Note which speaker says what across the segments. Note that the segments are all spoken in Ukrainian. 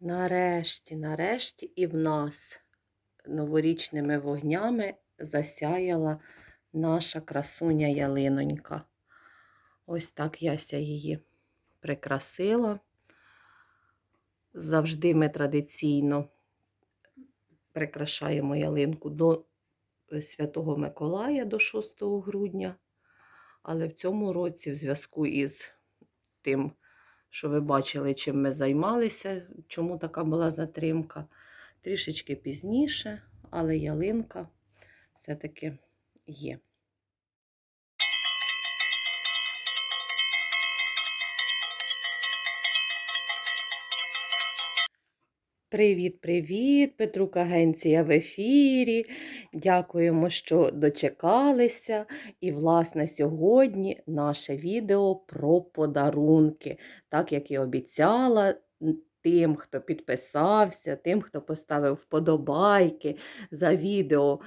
Speaker 1: Нарешті, нарешті і в нас новорічними вогнями засяяла наша красуня ялинонька. Ось так Яся її прикрасила. Завжди ми традиційно прикрашаємо ялинку до Святого Миколая до 6 грудня. Але в цьому році, в зв'язку із тим, що ви бачили, чим ми займалися, чому така була затримка, трішечки пізніше, але ялинка все-таки є. Привіт, привіт! Петрук Агенція в ефірі. Дякуємо, що дочекалися. І, власне, сьогодні наше відео про подарунки. Так як і обіцяла тим, хто підписався, тим, хто поставив вподобайки за відео,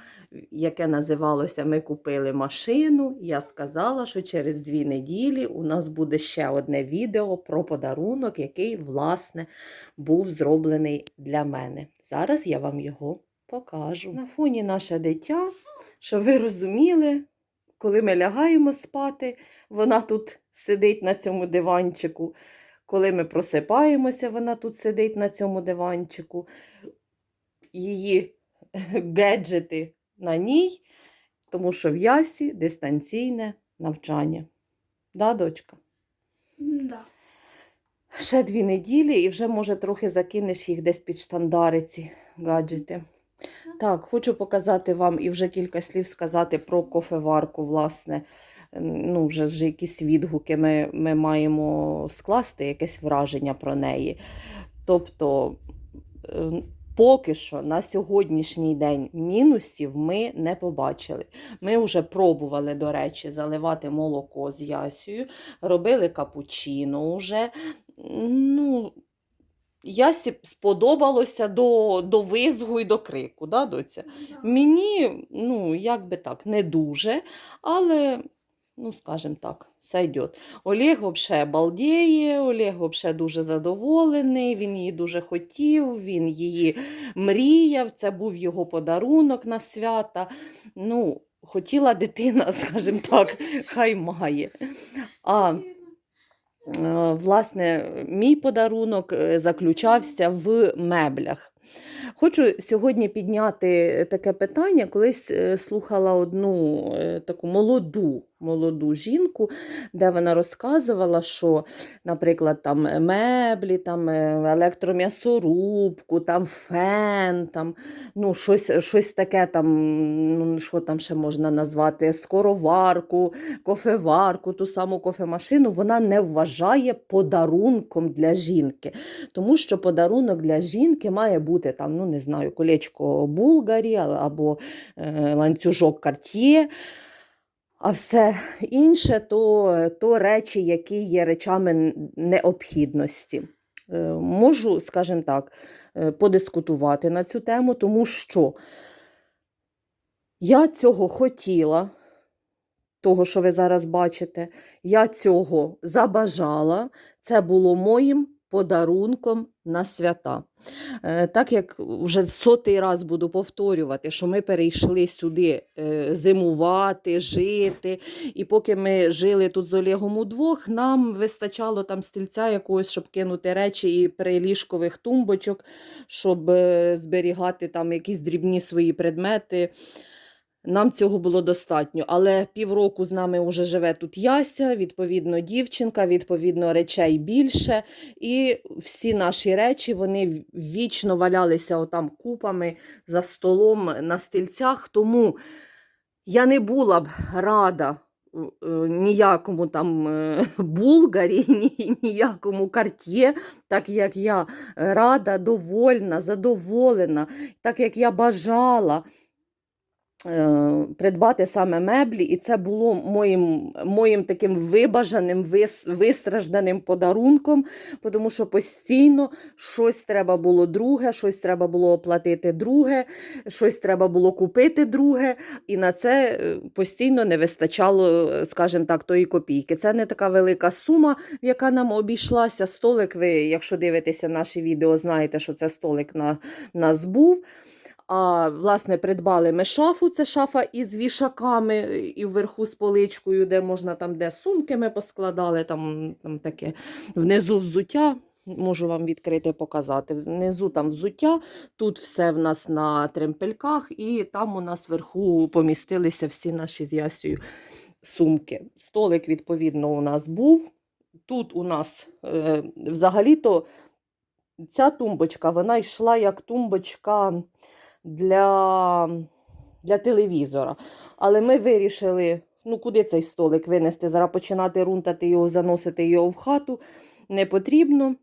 Speaker 1: яке називалося Ми купили машину. Я сказала, що через дві неділі у нас буде ще одне відео про подарунок, який, власне, був зроблений для мене. Зараз я вам його покажу. На фоні наше дитя, щоб ви розуміли, коли ми лягаємо спати, вона тут сидить на цьому диванчику. Коли ми просипаємося, вона тут сидить на цьому диванчику. Її гаджети на ній, тому що в ясі дистанційне навчання. Да, дочка?
Speaker 2: Да.
Speaker 1: Ще дві неділі і вже, може, трохи закинеш їх десь під штандари ці гаджети. Так, хочу показати вам і вже кілька слів сказати про кофеварку, власне. Ну, вже ж якісь відгуки ми, ми маємо скласти, якесь враження про неї. Тобто, е, поки що на сьогоднішній день мінусів ми не побачили. Ми вже пробували, до речі, заливати молоко з ясію, робили капучино вже. Ну, Ясі сподобалося до, до визгу і до крику, да, доця?
Speaker 2: Да.
Speaker 1: Мені, ну, як би так, не дуже, але, ну, скажімо так, сойдет. Олег взагалі балдіє, Олег взагалі дуже задоволений, він її дуже хотів, він її мріяв, це був його подарунок на свята. Ну, хотіла дитина, скажімо так, хай має. А Власне, мій подарунок е, заключався в меблях. Хочу сьогодні підняти таке питання. Колись е, слухала одну е, таку молоду, молоду жінку, де вона розказувала, що, наприклад, там меблі, там е, електром'ясорубку, там фен, там, ну, щось, щось таке, там, ну, що там ще можна назвати, скороварку, кофеварку, ту саму кофемашину, вона не вважає подарунком для жінки. Тому що подарунок для жінки має бути там, ну не знаю, колечко Булгарі або е, ланцюжок Карт'є. А все інше то, то речі, які є речами необхідності. Е, Можу, скажімо так, е, подискутувати на цю тему, тому що я цього хотіла, того, що ви зараз бачите, я цього забажала. Це було моїм подарунком на свята. Е, Так як вже сотий раз буду повторювати, що ми перейшли сюди е, зимувати, жити. І поки ми жили тут з Олегом удвох, нам вистачало там стільця якогось, щоб кинути речі і приліжкових тумбочок, щоб е, зберігати там якісь дрібні свої предмети. Нам цього було достатньо, але півроку з нами вже живе тут Яся, відповідно, дівчинка, відповідно, речей більше. І всі наші речі вони вічно валялися отам купами за столом на стільцях. Тому я не була б рада е, ніякому там е, булгарі, ні, ніякому карт'є, так як я рада, довольна, задоволена, так як я бажала придбати саме меблі, і це було моїм, моїм таким вибажаним, вис, вистражданим подарунком, тому що постійно щось треба було друге, щось треба було оплатити друге, щось треба було купити друге, і на це е, постійно не вистачало, е, скажімо так, тої копійки. Це не така велика сума, яка нам обійшлася. Столик, ви, якщо дивитеся наші відео, знаєте, що це столик на нас був. А власне придбали ми шафу, це шафа із вішаками і вверху з поличкою, де можна там, де сумки ми поскладали, там, там таке внизу взуття. Можу вам відкрити показати. Внизу там взуття, тут все в нас на тремпельках, і там у нас вверху помістилися всі наші з Ясею сумки. Столик, відповідно, у нас був. Тут у нас е, взагалі-то ця тумбочка, вона йшла як тумбочка для, для телевізора. Але ми вирішили, ну куди цей столик винести? Зараз починати рунтати його, заносити його в хату не потрібно.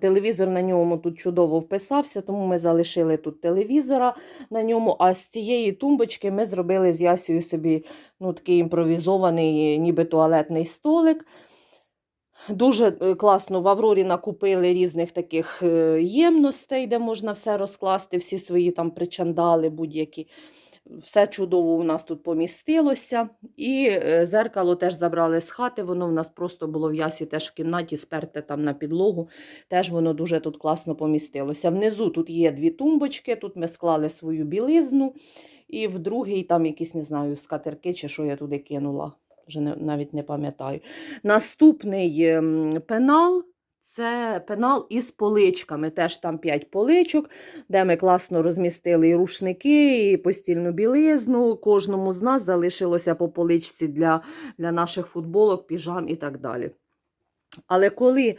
Speaker 1: Телевізор на ньому тут чудово вписався, тому ми залишили тут телевізора на ньому. А з цієї тумбочки ми зробили з Ясею собі ну, такий імпровізований, ніби туалетний столик. Дуже е, класно в Аврорі накупили різних таких е, ємностей, де можна все розкласти, всі свої там причандали будь-які. Все чудово у нас тут помістилося. І е, зеркало теж забрали з хати. Воно в нас просто було в ясі теж в кімнаті, сперте там на підлогу. Теж воно дуже тут класно помістилося. Внизу тут є дві тумбочки, тут ми склали свою білизну, і в другій там якісь, не знаю, скатерки чи що я туди кинула. Вже навіть не пам'ятаю. Наступний ем, пенал це пенал із поличками. Теж там 5 поличок, де ми класно розмістили і рушники, і постільну білизну. Кожному з нас залишилося по поличці для, для наших футболок, піжам і так далі. Але коли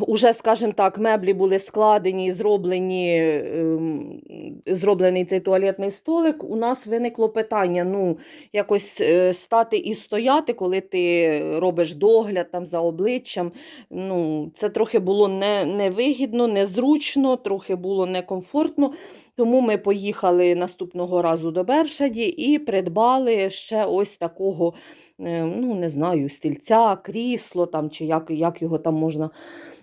Speaker 1: уже, скажімо так, меблі були складені, зроблені, ем, зроблений цей туалетний столик, у нас виникло питання: ну, якось е, стати і стояти, коли ти робиш догляд там за обличчям. Ну, це трохи було не, невигідно, незручно, трохи було некомфортно. Тому ми поїхали наступного разу до Бершаді і придбали ще ось такого, е, ну не знаю, стільця, крісло там, чи як, як його там можна,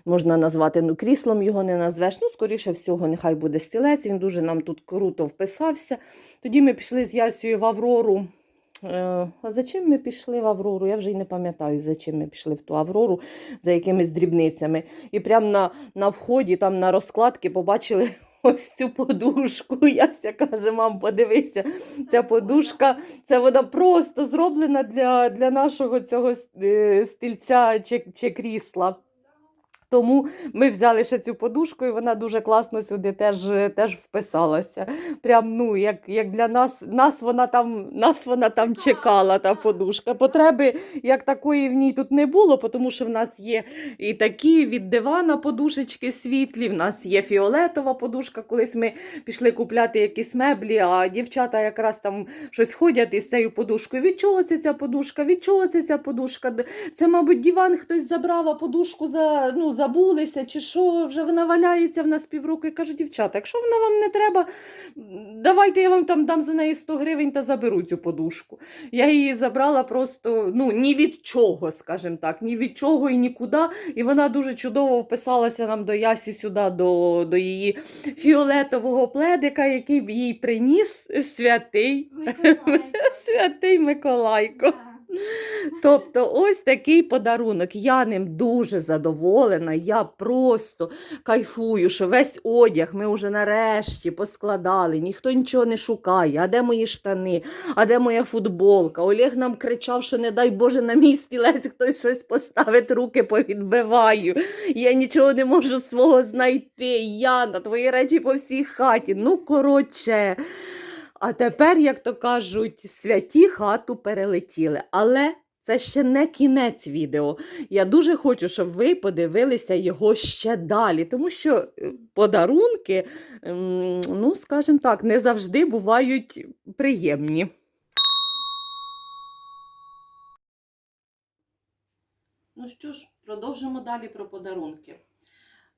Speaker 1: можна назвати. Ну, кріслом його не назвеш. Ну, скоріше всього, нехай буде стілець. Він дуже нам тут круто вписався. Тоді ми пішли з Ясею в Аврору. Е, А за чим ми пішли в Аврору? Я вже й не пам'ятаю, за чим ми пішли в ту Аврору, за якимись дрібницями. І прямо на, на вході, там на розкладки, побачили ось цю подушку. Яся каже, мам, подивися, ця подушка, це вона просто зроблена для, для нашого цього е, стільця чи, чи крісла. Тому ми взяли ще цю подушку, і вона дуже класно сюди теж, теж вписалася. Прям, ну, як, як для нас, нас вона там, нас вона там чекала, та подушка. Потреби як такої в ній тут не було, тому що в нас є і такі від дивана подушечки світлі, в нас є фіолетова подушка. Колись ми пішли купляти якісь меблі, а дівчата якраз там щось ходять із цією подушкою. Від чого це ця подушка? Від чого це ця подушка? Це, мабуть, диван хтось забрав, а подушку за, ну, забулися, чи що, вже вона валяється в нас півроку. Я кажу, дівчата, якщо вона вам не треба, давайте я вам там дам за неї 100 гривень та заберу цю подушку. Я її забрала просто ну, ні від чого, скажімо так, ні від чого і нікуди. І вона дуже чудово вписалася нам до Ясі сюди, до, до її фіолетового пледика, який їй приніс святий, святий Миколайко. Тобто, ось такий подарунок. Я ним дуже задоволена. Я просто кайфую, що весь одяг ми вже нарешті поскладали, ніхто нічого не шукає. А де мої штани? А де моя футболка? Олег нам кричав, що не дай Боже, на мій стілець хтось щось поставить, руки повідбиваю. Я нічого не можу свого знайти. Яна, твої речі по всій хаті. Ну, коротше. А тепер, як то кажуть, святі хату перелетіли. Але це ще не кінець відео. Я дуже хочу, щоб ви подивилися його ще далі, тому що е, подарунки, ем, ну, скажімо так, не завжди бувають приємні. Ну що ж, продовжимо далі про подарунки.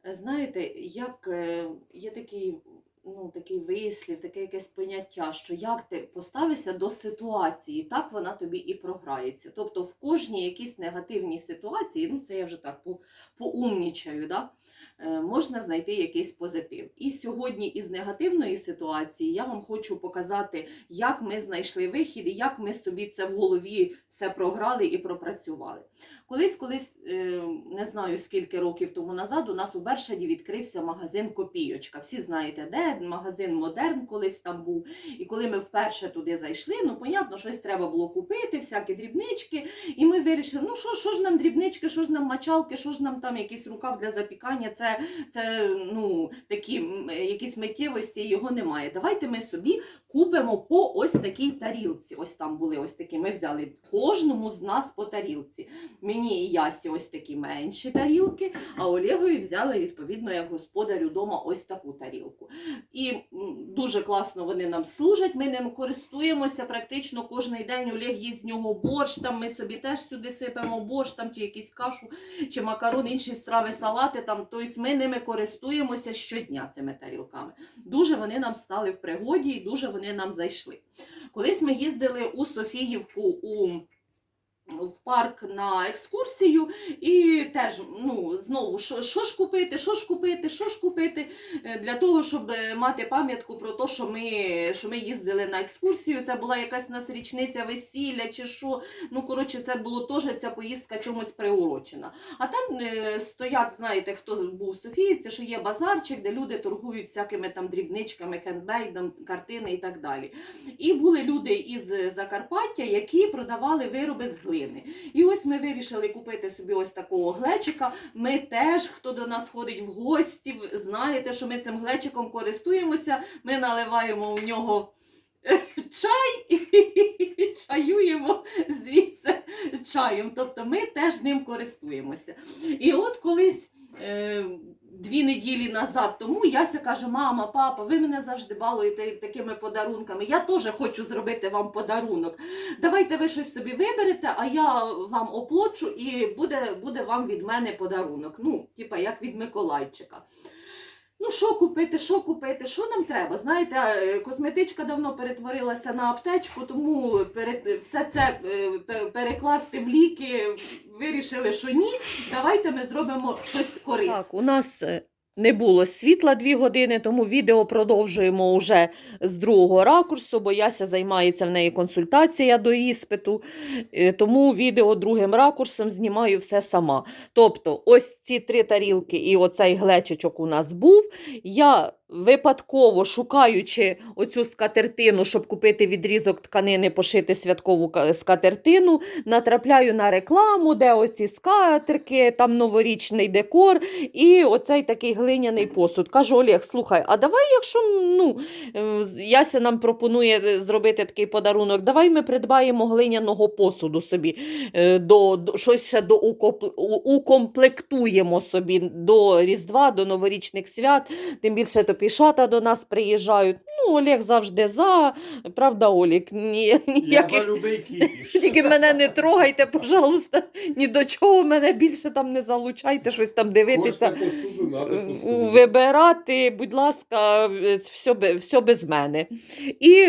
Speaker 1: Е, Знаєте, як е, є такий ну, такий вислів, таке якесь поняття, що як ти поставишся до ситуації, так вона тобі і програється. Тобто в кожній якійсь негативній ситуації, ну це я вже так по, поумнічаю, да? е, можна знайти якийсь позитив. І сьогодні із негативної ситуації я вам хочу показати, як ми знайшли вихід і як ми собі це в голові все програли і пропрацювали. Колись, колись, е, не знаю скільки років тому назад, у нас у Бершаді відкрився магазин Копійочка. Всі знаєте, де магазин Модерн колись там був. І коли ми вперше туди зайшли, ну, понятно, щось треба було купити, всякі дрібнички. І ми вирішили, ну що, що ж нам дрібнички, що ж нам мочалки, що ж нам там якийсь рукав для запікання, це, це ну, такі якісь миттєвості, його немає. Давайте ми собі купимо по ось такій тарілці. Ось там були ось такі. Ми взяли кожному з нас по тарілці. Мені і Ясі ось такі менші тарілки, а Олегові взяли відповідно як господарю дома ось таку тарілку. І дуже класно вони нам служать. Ми ним користуємося практично кожен день. Олег їсть з нього борщ. Там ми собі теж сюди сипемо борщ, там чи якісь кашу, чи макарон, інші страви, салати. Там тобто ми ними користуємося щодня цими тарілками. Дуже вони нам стали в пригоді і дуже вони нам зайшли. Колись ми їздили у Софіївку у в парк на екскурсію, і теж ну знову що, що ж купити, що ж купити, що ж купити е, для того, щоб е, мати пам'ятку про те, що ми, що ми їздили на екскурсію. Це була якась у нас річниця весілля чи що. Ну коротше, це було теж ця поїздка чомусь приурочена. А там е, стоять, знаєте, хто був в Софіївці, що є базарчик, де люди торгують всякими там дрібничками, хендмейдом, картини і так далі. І були люди із Закарпаття, які продавали вироби з глини. І ось ми вирішили купити собі ось такого глечика. Ми теж, хто до нас ходить в гості, знаєте, що ми цим глечиком користуємося. Ми наливаємо в нього чай і чаюємо звідси чаєм. Тобто ми теж ним користуємося. І от колись. Е, Дві неділі назад тому Яся каже: Мама, папа, ви мене завжди балуєте такими подарунками. Я теж хочу зробити вам подарунок. Давайте ви щось собі виберете, а я вам оплачу і буде, буде вам від мене подарунок. Ну, типа як від Миколайчика. Ну, що купити, що купити, що нам треба? Знаєте, е, косметичка давно перетворилася на аптечку, тому все це е, перекласти в ліки вирішили, що ні. Давайте ми зробимо щось корисне. Так, у нас е, не було світла дві години, тому відео продовжуємо уже з другого ракурсу, бо Яся займається в неї консультація до іспиту. Е, Тому відео другим ракурсом знімаю все сама. Тобто, ось ці три тарілки і оцей глечичок у нас був. Я випадково шукаючи оцю скатертину, щоб купити відрізок тканини, пошити святкову скатертину, натрапляю на рекламу, де оці скатерки, там новорічний декор і оцей такий глиняний посуд. Кажу, Олег, слухай, а давай, якщо ну, е, Яся нам пропонує е, зробити такий подарунок, давай ми придбаємо глиняного посуду собі, е, до, до, щось ще до укомплектуємо собі до Різдва, до новорічних свят. Тим більше то пішата до нас приїжджають. Ну, Олег завжди за. Правда, Олік, ні,
Speaker 2: Я
Speaker 1: ніяких.
Speaker 2: за любий кіпіш.
Speaker 1: Тільки мене не трогайте, пожалуйста, ні до чого мене більше там не залучайте, щось там дивитися.
Speaker 2: Посуду,
Speaker 1: Е,
Speaker 2: посуду.
Speaker 1: Вибирати, будь ласка, е, все, все без мене. І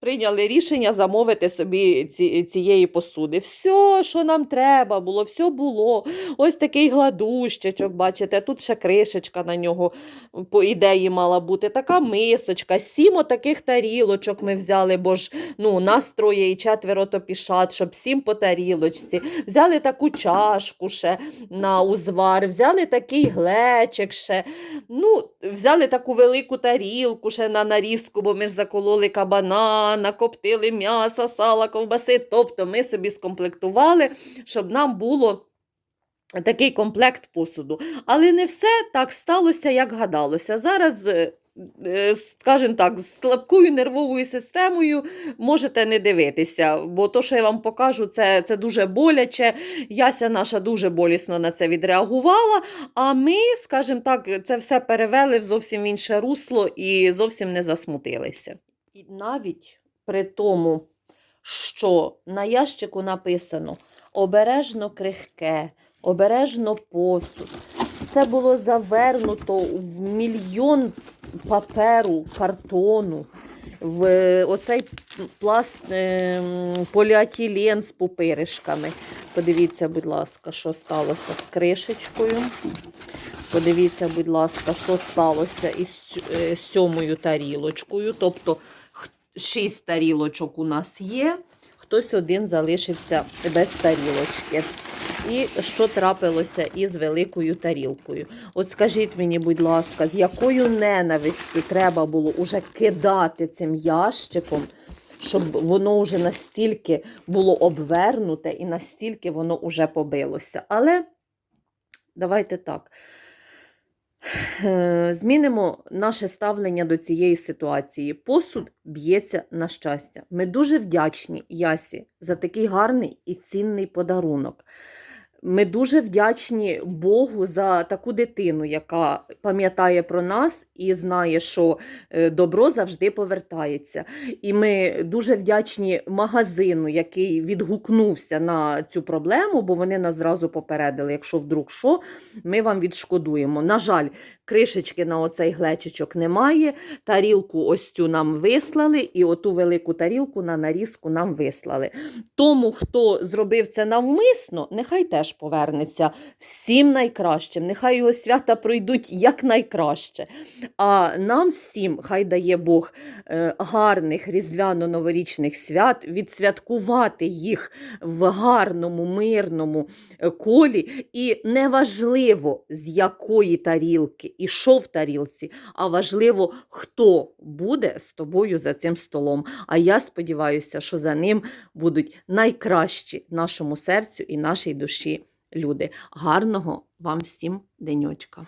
Speaker 1: прийняли рішення замовити собі ці, цієї посуди. Все, що нам треба було, все було. Ось такий гладущичок, бачите, тут ще кришечка на нього, по ідеї, мала бути. Така мисочка, сім отаких тарілочок ми взяли, бо ж ну, нас троє і четверо то пішат, щоб сім по тарілочці. Взяли таку чашку ще на узвар, взяли такий глечик ще. Ну, взяли таку велику тарілку ще на нарізку, бо ми ж закололи кабана, накоптили м'яса, сала, ковбаси. Тобто ми собі скомплектували, щоб нам було. Такий комплект посуду. Але не все так сталося, як гадалося. Зараз, е, е, скажімо так, з слабкою нервовою системою можете не дивитися, бо то, що я вам покажу, це, це дуже боляче. Яся наша дуже болісно на це відреагувала. А ми, скажімо так, це все перевели в зовсім інше русло і зовсім не засмутилися. І навіть при тому, що на ящику написано обережно крихке, обережно посуд, все було завернуто в мільйон паперу, картону, в е, оцей пласт е, м, з пупиришками. Подивіться, будь ласка, що сталося з кришечкою. Подивіться, будь ласка, що сталося із е, сьомою тарілочкою. Тобто шість тарілочок у нас є, хтось один залишився без тарілочки. І що трапилося із великою тарілкою? От скажіть мені, будь ласка, з якою ненавистю треба було уже кидати цим ящиком, щоб воно вже настільки було обвернуте і настільки воно вже побилося. Але давайте так. Е, Змінимо наше ставлення до цієї ситуації. Посуд б'ється на щастя. Ми дуже вдячні Ясі за такий гарний і цінний подарунок. Ми дуже вдячні Богу за таку дитину, яка пам'ятає про нас і знає, що е, добро завжди повертається. І ми дуже вдячні магазину, який відгукнувся на цю проблему, бо вони нас зразу попередили, якщо вдруг що, ми вам відшкодуємо. На жаль, кришечки на оцей глечичок немає. Тарілку ось цю нам вислали, і оту велику тарілку на нарізку нам вислали. Тому, хто зробив це навмисно, нехай теж повернеться всім найкращим. Нехай його свята пройдуть якнайкраще. А нам всім, хай дає Бог е, гарних різдвяно-новорічних свят, відсвяткувати їх в гарному, мирному е, колі. І неважливо, з якої тарілки і що в тарілці, а важливо, хто буде з тобою за цим столом. А я сподіваюся, що за ним будуть найкращі нашому серцю і нашій душі люди. Гарного вам всім деньочка!